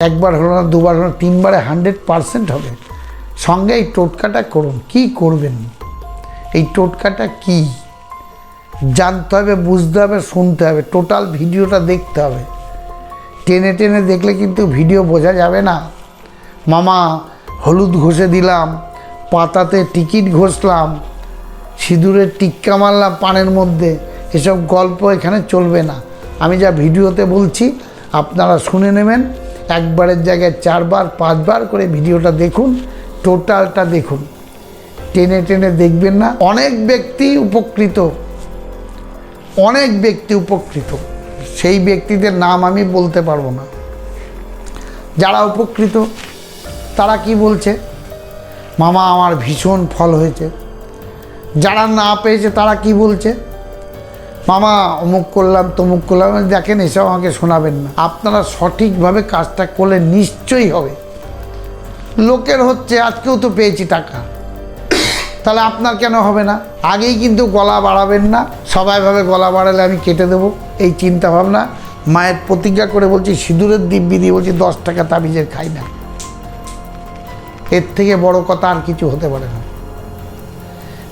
একবার হলো না, দুবার হলো না, তিনবারে হান্ড্রেড পারসেন্ট হবে। সঙ্গে এই টোটকাটা করুন। কি করবেন? এই টোটকাটা কি? জানতে হবে, বুঝতে হবে, শুনতে হবে। টোটাল ভিডিওটা দেখতে হবে। টেনে টেনে দেখলে কিন্তু ভিডিও বোঝা যাবে না। মামা, হলুদ ঘষে দিলাম, পাতাতে টিকিট ঘষলাম, সিঁদুরের টিক্কা মারলাম পানের মধ্যে, এসব গল্প এখানে চলবে না। আমি যা ভিডিওতে বলছি, আপনারা শুনে নেবেন। একবারের জায়গায় চারবার, পাঁচবার করে ভিডিওটা দেখুন, টোটালটা দেখুন। টেনে টেনে দেখবেন না, অনেক ব্যক্তি উপকৃত। অনেক ব্যক্তি উপকৃত। সেই ব্যক্তিদের নাম আমি বলতে পারব না। যারা উপকৃত, তারা কি বলছে? মামা, আমার ভীষণ ফল হয়েছে। যারা না পেয়েছে, তারা কি বলছে? মামা, অমুক করলাম, তমুক করলাম, দেখেন এসব আমাকে শোনাবেন না। আপনারা সঠিকভাবে কাজটা করলে নিশ্চয়ই হবে। লোকের হচ্ছে, আজকেও তো পেয়েছি টাকা। তাহলে আপনার কেন হবে না? আগেই কিন্তু গলা বাড়াবেন না। সবাই ভাবে গলা বাড়ালে আমি কেটে দেবো। এই চিন্তা ভাবনা মায়ের প্রতিজ্ঞা করে বলছি, সিঁদুরের দিব্যি দিয়ে বলছি, দশ টাকা তাবিজের খাই না। এর থেকে বড় কথা আর কিছু হতে পারে না।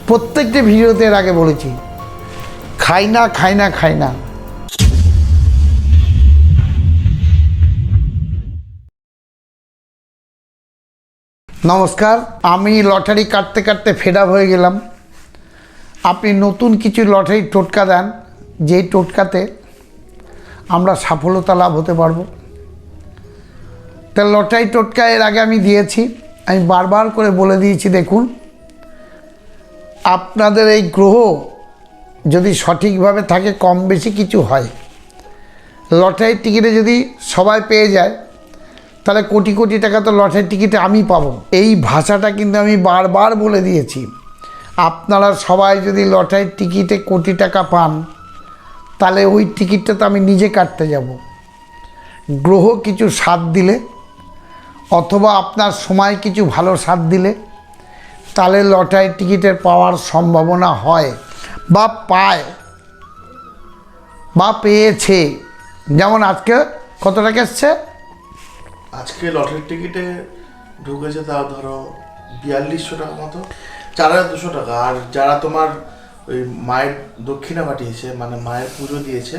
প্রত্যেকটি ভিডিওতে এর আগে বলেছি খাই না খাই না খাই না নমস্কার, আমি লটারি কাটতে কাটতে ফেড হয়ে গেলাম। আপনি নতুন কিছু লটারি টোটকা দেন, যেই টোটকাতে আমরা সফলতা লাভ হতে পারব। তা লটারি টোটকা এর আগে আমি দিয়েছি। আমি বারবার করে বলে দিয়েছি, দেখুন, আপনাদের এই গ্রহ যদি সঠিকভাবে থাকে, কম বেশি কিছু হয়। লটারির টিকিটে যদি সবাই পেয়ে যায়, তাহলে কোটি কোটি টাকা তো লটারির টিকিটে আমি পাবো। এই ভাষাটা কিন্তু আমি বারবার বলে দিয়েছি। আপনারা সবাই যদি লটারির টিকিটে কোটি টাকা পান, তাহলে ওই টিকিটটা তো আমি নিজে কাটতে যাব। গ্রহ কিছু সাথ দিলে, অথবা আপনার সময় কিছু ভালো সাথ দিলে, তাহলে লটারির টিকিটের পাওয়ার সম্ভাবনা হয়। বা পায় বা পেয়েছে। যেমন আজকে কত টাকা এসছে? আজকে লটারির টিকিটে ঢুকেছে তাও ধরো বিয়াল্লিশশো টাকা মতো চার হাজার দুশো টাকা। আর যারা তোমার ওই মায়ের দক্ষিণা পাঠিয়েছে মানে মায়ের পুজো দিয়েছে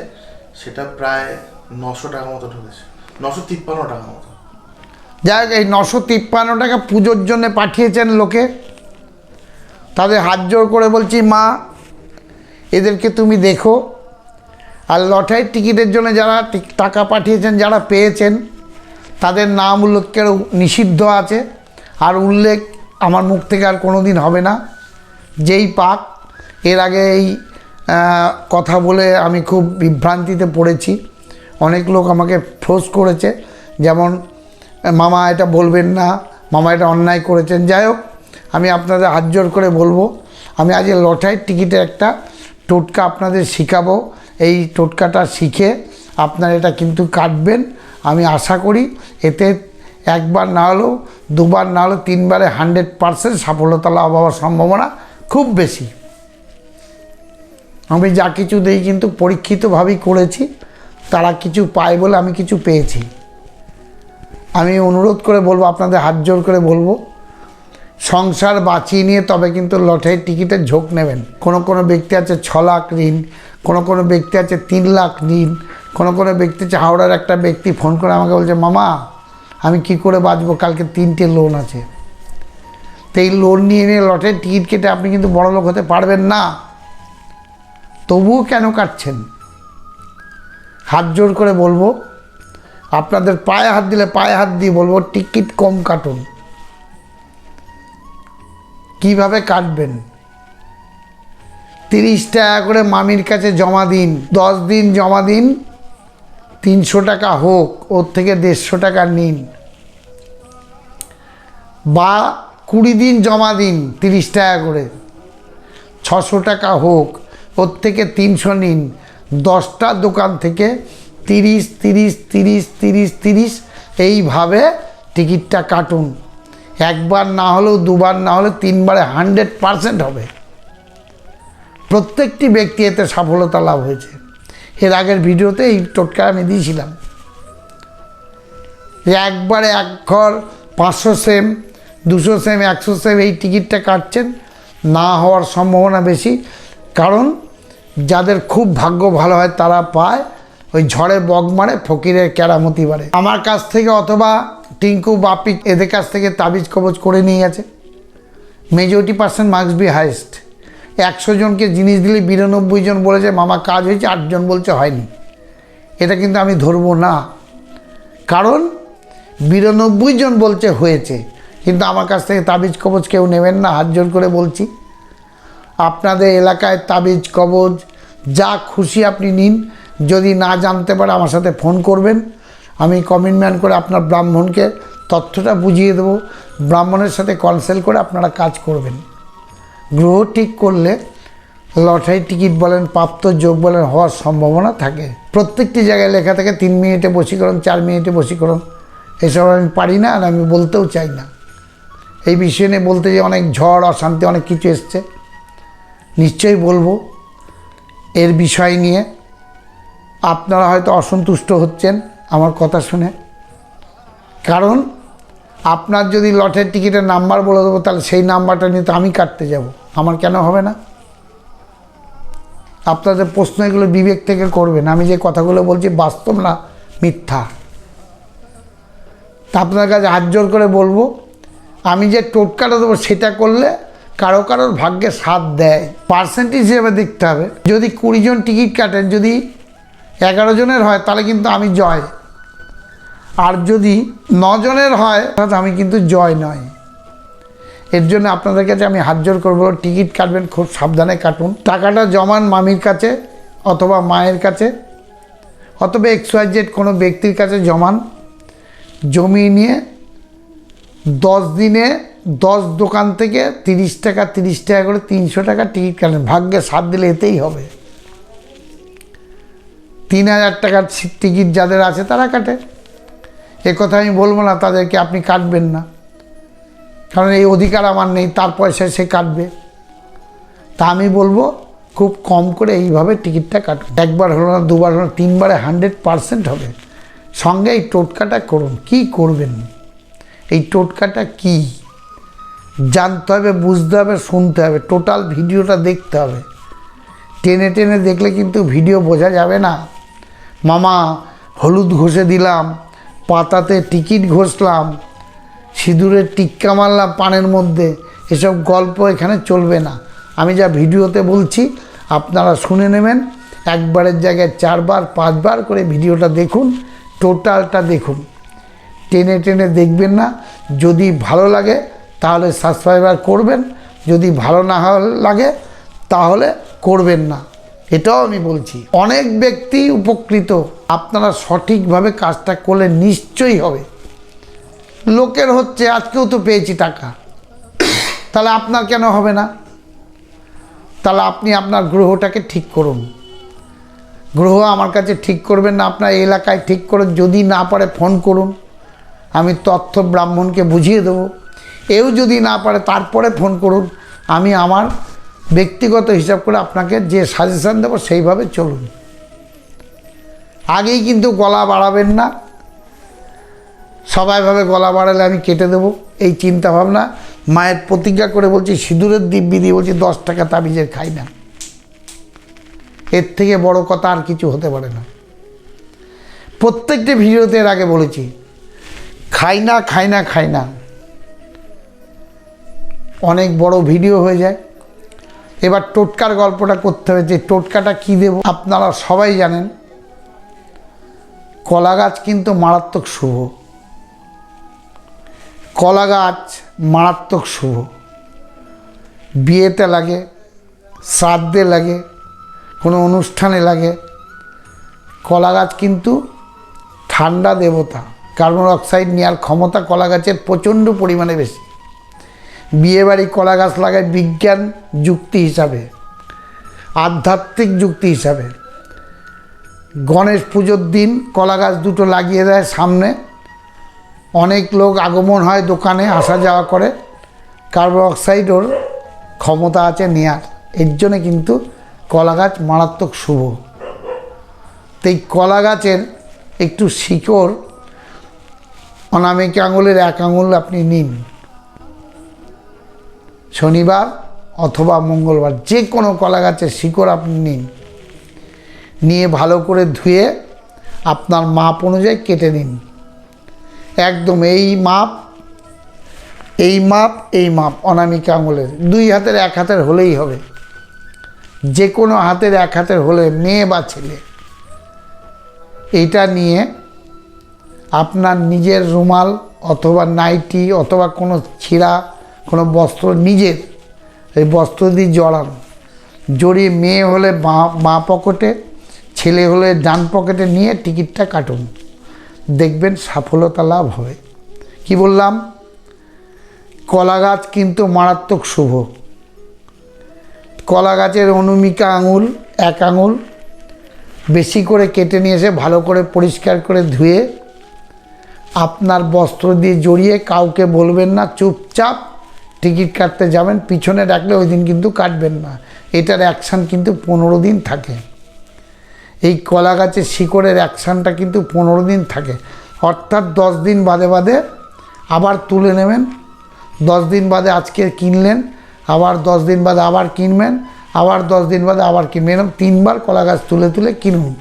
সেটা প্রায় নশো টাকা মতো ঢুকেছে। নশো তিপ্পান্ন টাকা মতো। যাই হোক এই নশো তিপ্পান্ন টাকা পুজোর জন্য পাঠিয়েছেন লোকে। তাদের হাত জোর করে বলছি মা এদেরকে তুমি দেখো। আর লটারির টিকিটের জন্য যারা টাকা পাঠিয়েছেন, যারা পেয়েছেন, তাদের নাম উল্লেখের নিষিদ্ধ আছে। আর উল্লেখ আমার মুখ থেকে আর কোনো দিন হবে না। যেই পাক, এর আগে এই কথা বলে আমি খুব বিভ্রান্তিতে পড়েছি। অনেক লোক আমাকে ফোর্স করেছে, যেমন, মামা এটা বলবেন না, মামা এটা অন্যায় করেছেন। যাই হোক, আমি আপনাদের হাত জোর করে বলব, আমি আজ লটারির টিকিটের একটা টোটকা আপনাদের শিখাবো। এই টোটকাটা শিখে আপনারা এটা কিন্তু কাটবেন। আমি আশা করি এতে একবার না হলেও, দুবার না হলেও, তিনবারে হান্ড্রেড পারসেন্ট সফলতা লাভ হওয়ার সম্ভাবনা খুব বেশি। আমি যা কিছু দেই কিন্তু পরীক্ষিতভাবেই করেছি, তারা কিছু পায় বলে আমি কিছু পেয়েছি। আমি অনুরোধ করে বলব, আপনাদের হাত জোর করে বলব সংসার বাঁচিয়ে নিয়ে তবে কিন্তু লটারির টিকিটের ঝোঁক নেবেন। কোনো কোনো ব্যক্তি আছে ছ লাখ ঋণ, কোনো কোনো ব্যক্তি আছে তিন লাখ ঋণ, কোনো কোনো ব্যক্তি আছে হাওড়ার একটা ব্যক্তি ফোন করে আমাকে বলছে, মামা, আমি কি করে বাঁচবো? কালকে তিনটে লোন আছে। তো এই লোন নিয়ে নিয়ে লটারির টিকিট কেটে আপনি কিন্তু বড় লোক হতে পারবেন না। তবুও কেন কাটছেন? হাত জোর করে বলব, আপনাদের পায়ে হাত দিলে পায়ে হাত দিয়ে বলব, টিকিট কম কাটুন। কীভাবে কাটবেন? তিরিশ টাকা করে মামির কাছে জমা দিন, দশ দিন জমা দিন, তিনশো টাকা হোক, ওর থেকে দেড়শো টাকা নিন। বা কুড়ি দিন জমা দিন, তিরিশ টাকা করে। ছশো টাকা হোক, ওর থেকে তিনশো নিন। দশটা দোকান থেকে তিরিশ তিরিশ তিরিশ তিরিশ তিরিশ, এইভাবে টিকিটটা কাটুন। একবার না হলেও দুবার না হলে তিনবারে হান্ড্রেড পারসেন্ট হবে। প্রত্যেকটি ব্যক্তি এতে সফলতা লাভ হয়েছে। এর আগের ভিডিওতে এই টোটকা আমি দিয়েছিলাম। একবারে এক ঘর, পাঁচশো সেম, দুশো সেম, একশো সেম এই টিকিটটা কাটছেন, না হওয়ার সম্ভাবনা বেশি। কারণ যাদের খুব ভাগ্য ভালো হয় তারা পায়, ওই ঝড়ে বগ মারে, ফকিরের কেরামতি বাড়ে। আমার কাছ থেকে অথবা টিঙ্কু বাপি এদের কাছ থেকে তাবিজ কবজ করে নিয়ে গেছে। Majority percent marks be highest একশো জনকে জিনিস দিলে বিরানব্বই জন বলেছে, মামা, কাজ হয়েছে আটজন বলছে হয়নি। এটা কিন্তু আমি ধরবো না। কারণ বিরানব্বই জন বলছে হয়েছে, কিন্তু আমার কাছ থেকে তাবিজ কবজ কেউ নেবেন না, হাত জোর করে বলছি। আপনাদের এলাকায় তাবিজ কবজ, যা খুশি আপনি নিন, যদি না জানতে পারে আমার সাথে ফোন করবেন। আমি কমিটমেন্ট করে আপনার ব্রাহ্মণকে তথ্যটা বুঝিয়ে দেবো। ব্রাহ্মণের সাথে কনসাল্ট করে আপনারা কাজ করবেন। গ্রহ ঠিক করলে লটারি টিকিট বলেন, প্রাপ্ত যোগ বলেন হওয়ার সম্ভাবনা থাকে। প্রত্যেকটি জায়গায় লেখা থাকে, তিন মিনিটে বসীকরণ চার মিনিটে বসীকরণ এসব আমি পারি না আর আমি বলতেও চাই না। এই বিষয় নিয়ে বলতে যে অনেক ঝড়, অশান্তি, অনেক কিছু এসছে, নিশ্চয়ই বলব। এর বিষয় নিয়ে আপনারা হয়তো অসন্তুষ্ট হচ্ছেন। আমার কথা শুনে। কারণ, আপনার যদি লটের টিকিটের নাম্বার বলে দেবো, তাহলে সেই নাম্বারটা নিয়ে তো আমি কাটতে যাব। আমার কেন হবে না? আপনাদের প্রশ্ন এগুলো বিবেক থেকে করবেন। আমি যে কথাগুলো বলছি বাস্তব না, মিথ্যা। তা আপনার কাছে হাত জোর করে বলব, আমি যে টোটকাটা দেবো সেটা করলে কারও কারোর ভাগ্যে সাথ দেয়। পার্সেন্টেজ হিসেবে দেখতে হবে। যদি কুড়িজন টিকিট কাটেন, যদি এগারো জনের হয়, তাহলে কিন্তু আমি জয়। আর যদি নজনের হয়, তাহলে আমি কিন্তু জয় নয়। এর জন্য আপনাদের কাছে আমি হাত জোর করব, টিকিট কাটবেন, খুব সাবধানে কাটুন। টাকাটা জমান মামির কাছে অথবা মায়ের কাছে, অথবা এক্স ওয়াই জেড কোনো ব্যক্তির কাছে জমান। জমি নিয়ে দশ দিনে দশ দোকান থেকে তিরিশ টাকা তিরিশ টাকা করে তিনশো টাকা টিকিট কাটেন ভাগ্যে সাত দিলে এতেই হবে। তিন হাজার টাকার টিকিট যাদের আছে তারা কাটে। এ কথা আমি বলব না, তাদেরকে আপনি কাটবেন না। কারণ এই অধিকার আমার নেই, তার পয়সায় সে কাটবে। তা আমি বলব, খুব কম করে এইভাবে টিকিটটা কাটুন। একবার হলো না, দুবার হলো না, তিনবারে হান্ড্রেড পারসেন্ট হবে। সঙ্গে এই টোটকাটা করুন, কি করবেন? এই টোটকাটা কি? জানতে হবে, বুঝতে হবে, শুনতে হবে, টোটাল ভিডিওটা দেখতে হবে। টেনে টেনে দেখলে কিন্তু ভিডিও বোঝা যাবে না। মামা, হলুদ ঘষে দিলাম, পাতাতে টিকিট ঘষলাম, সিঁদুরের টিক্কা মারলাম পানের মধ্যে, এসব গল্প এখানে চলবে না। আমি যা ভিডিওতে বলছি, আপনারা শুনে নেবেন, একবারের জায়গায় চারবার, পাঁচবার করে ভিডিওটা দেখুন, টোটালটা দেখুন। টেনে টেনে দেখবেন না, যদি ভালো লাগে, তাহলে সাবস্ক্রাইবার করবেন, যদি ভালো না লাগে, তাহলে করবেন না। এটাও আমি বলছি, অনেক ব্যক্তি উপকৃত। আপনারা সঠিকভাবে কাজটা করলে নিশ্চয়ই হবে। লোকের হচ্ছে, আজকেও তো পেয়েছি টাকা। তাহলে আপনার কেন হবে না? তাহলে আপনি আপনার গ্রহটাকে ঠিক করুন। গ্রহ আমার কাছে ঠিক করবেন না, আপনার এলাকায় ঠিক করে যদি না পারে ফোন করুন। আমি তথ্য ব্রাহ্মণকে বুঝিয়ে দেবো। এও যদি না পারে, তারপরে ফোন করুন। আমি আমার ব্যক্তিগত হিসাব করে আপনাকে যে সাজেশান দেবো সেইভাবে চলুন। আগেই কিন্তু গলা বাড়াবেন না। সবাই ভাবে গলা বাড়ালে আমি কেটে দেবো। এই চিন্তা ভাবনা, মায়ের প্রতিজ্ঞা করে বলছি, সিঁদুরের দিব্যি দিয়ে বলছি, দশ টাকা তাবিজের খাই না। এর থেকে বড় কথা আর কিছু হতে পারে না। প্রত্যেকটি ভিডিওতে এর আগে বলেছি, খাই না খাই না খাই না। অনেক বড় ভিডিও হয়ে যায়। এবার টোটকার গল্পটা করতে হবে যে টোটকাটা কী দেব? আপনারা সবাই জানেন। কলা গাছ কিন্তু মারাত্মক শুভ। কলা গাছ মারাত্মক শুভ। বিয়েতে লাগে, শ্রাদ্ধে লাগে, কোনো অনুষ্ঠানে লাগে। কলা গাছ কিন্তু ঠান্ডা দেবতা। কার্বন অক্সাইড নেওয়ার ক্ষমতা কলা গাছের প্রচণ্ড পরিমাণে বেশি। বিয়েবাড়ি কলা গাছ লাগায় বিজ্ঞান যুক্তি হিসাবে, আধ্যাত্মিক যুক্তি হিসাবে। গণেশ পুজোর দিন কলা গাছ দুটো লাগিয়ে দেয় সামনে। অনেক লোক আগমন হয় দোকানে, আসা যাওয়া করে। কার্বন অক্সাইড ওর ক্ষমতা আছে নেয়ার। এর জন্যে কিন্তু কলা গাছ মারাত্মক শুভ। তো এই কলা গাছের একটু শিকড় অনামিকা আঙুলের এক আঙুল আপনি নিন। শনিবার অথবা মঙ্গলবার, যে কোনো কলা গাছের শিকড় আপনি নিন। নিয়ে ভালো করে ধুয়ে আপনার মাপ অনুযায়ী কেটে নিন। একদম এই মাপ এই মাপ এই মাপ, অনামিকা আঙুলের। দুই হাতের এক হাতের হলেই হবে। যে কোনো হাতের এক হাতের হলে, মেয়ে বা ছেলে। এইটা নিয়ে আপনার নিজের রুমাল অথবা নাইটি অথবা কোনো ছিঁড়া কোনো বস্ত্র নিজের, এই বস্ত্র দিয়ে জড়ান। জড়িয়ে মেয়ে হলে বাঁ বাঁ পকেটে, ছেলে হলে ডান পকেটে নিয়ে টিকিটটা কাটুন। দেখবেন সফলতা লাভ হবে। কি বললাম? কলা গাছ কিন্তু মারাত্মক শুভ। কলা গাছের অনুমিকা আঙুল, এক আঙুল, বেশি করে কেটে নিয়ে এসে ভালো করে পরিষ্কার করে ধুয়ে আপনার বস্ত্র দিয়ে জড়িয়ে কাউকে বলবেন না, চুপচাপ টিকিট কাটতে যাবেন, পিছনে রাখলে ওই দিন কিন্তু কাটবেন না। এটার অ্যাকশান কিন্তু পনেরো দিন থাকে। এই কলা গাছের শিকড়ের অ্যাকশানটা কিন্তু পনেরো দিন থাকে। অর্থাৎ দশ দিন বাদে বাদে আবার তুলে নেবেন। দশ দিন বাদে আজকে কিনলেন, আবার দশ দিন বাদে আবার কিনবেন, আবার দশ দিন বাদে আবার কিনবেন। এরকম তিনবার কলা গাছ তুলে তুলে কিনুন।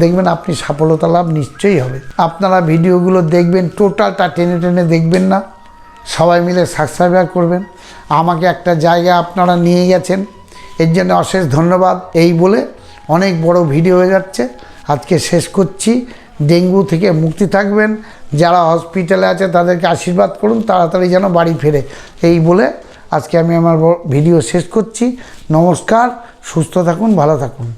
দেখবেন আপনি সফলতা লাভ নিশ্চয়ই হবে। আপনারা ভিডিওগুলো দেখবেন, টোটালটা টেনে টেনে দেখবেন না। সবাই মিলে সাবস্ক্রাইব করবেন। আমাকে একটা জায়গা আপনারা নিয়ে গেছেন। এর জন্য অশেষ ধন্যবাদ। এই বলে অনেক বড় ভিডিও হয়ে যাচ্ছে। আজকে শেষ করছি। ডেঙ্গু থেকে মুক্তি থাকবেন। যারা হসপিটালে আছে, তাদেরকে আশীর্বাদ করুন। তাড়াতাড়ি যেন বাড়ি ফেরে। এই বলে আজকে আমি আমার ভিডিও শেষ করছি। নমস্কার। সুস্থ থাকুন, ভালো থাকুন।